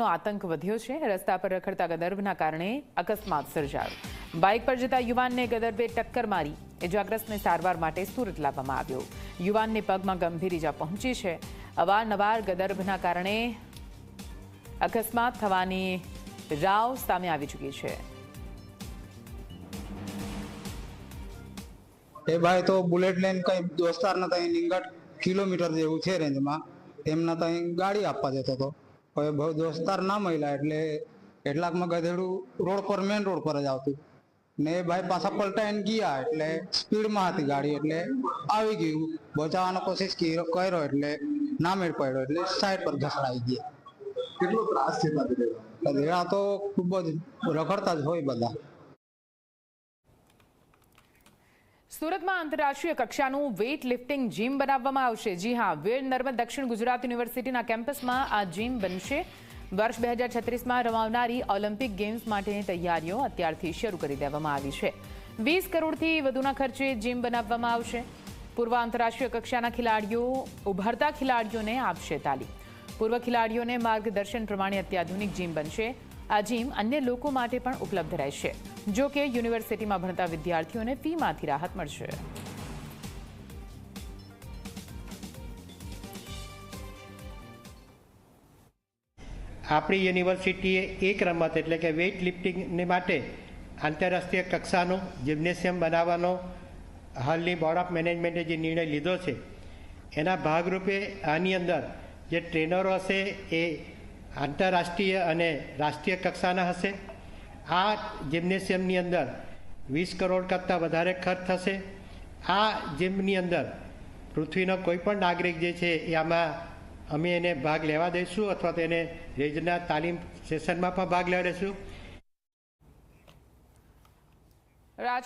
નો આતંક વધ્યો છે. રસ્તા પર રખડતા ગદર્ભના કારણે અકસ્માત સર્જાયો. બાઇક પર જતા યુવાનને ગદર્ભે ટક્કર મારી. ઇજાગ્રસ્તને સારવાર માટે સુરત લાવવામાં આવ્યો. યુવાનને પગમાં ગંભીર ઇજા પહોંચી છે. અવારનવાર ગદર્ભના કારણે અકસ્માત થવાની રાવ સામે આવી ચૂકી છે. એ ભાઈ તો બુલેટ લેન કઈ દોસ્તારના ત્યાં નિંગટ કિલોમીટર જેવું છે રેન્જમાં. એમના ત્યાં ગાડી આપવા જતો હતો. હવે બહુ દોસ્તાર ના મળ્યા એટલે કેટલાકમાં ગધેડું રોડ પર મેન રોડ પર જ આવતું. ને ભાઈ પાછા પલટાઈને ગયા એટલે સ્પીડમાં હતી ગાડી એટલે આવી ગયું. બચાવવાનો કોશિશ કર્યો એટલે ના મેળ પડ્યો એટલે સાઈડ પર ઘસડાઈ ગયા. કેટલો ત્રાસ છે ગધેડા તો ખૂબ જ રખડતા જ હોય બધા. સુરતમાં આંતરરાષ્ટ્રીય કક્ષાનું વેઇટ લિફ્ટિંગ જીમ બનાવવામાં આવશે. જી હા, વીર નર્મદ દક્ષિણ ગુજરાત યુનિવર્સિટીના કેમ્પસમાં આ જીમ બનશે. વર્ષ બે હજાર છત્રીસમાં રમાવનારી ઓલિમ્પિક ગેમ્સ માટેની તૈયારીઓ અત્યારથી શરૂ કરી દેવામાં આવી છે. વીસ કરોડથી વધુના ખર્ચે જીમ બનાવવામાં આવશે. પૂર્વ આંતરરાષ્ટ્રીય કક્ષાના ખેલાડીઓ, ઉભરતા ખેલાડીઓને આપશે તાલીમ પૂર્વ ખેલાડીઓને માર્ગદર્શન પ્રમાણે અત્યાધુનિક જીમ બનશે. આ જીમ અન્ય લોકો માટે પણ ઉપલબ્ધ રહેશે. જો કે યુનિવર્સિટીમાં ભણતા વિદ્યાર્થીઓને ફીમાંથી રાહત મળશે. આપણી યુનિવર્સિટીએ એક રમત એટલે કે વેઇટ લિફ્ટિંગને માટે આંતરરાષ્ટ્રીય કક્ષાનું જિમ્નેશિયમ બનાવવાનો હાલની બોર્ડ ઓફ મેનેજમેન્ટે જે નિર્ણય લીધો છે, એના ભાગરૂપે આની અંદર જે ટ્રેનરો હશે એ આંતરરાષ્ટ્રીય અને રાષ્ટ્રીય કક્ષાના હશે. આ જિમ્નેશિયમની અંદર વીસ કરોડ કરતાં વધારે ખર્ચ થશે. આ જીમની અંદર પૃથ્વીનો કોઈ પણ નાગરિક જે છે એ આમાં અમે એને ભાગ લેવા દઈશું અથવા તો એને રેજના તાલીમ સેશનમાં પણ ભાગ લેવા દઈશું. રાજકોટ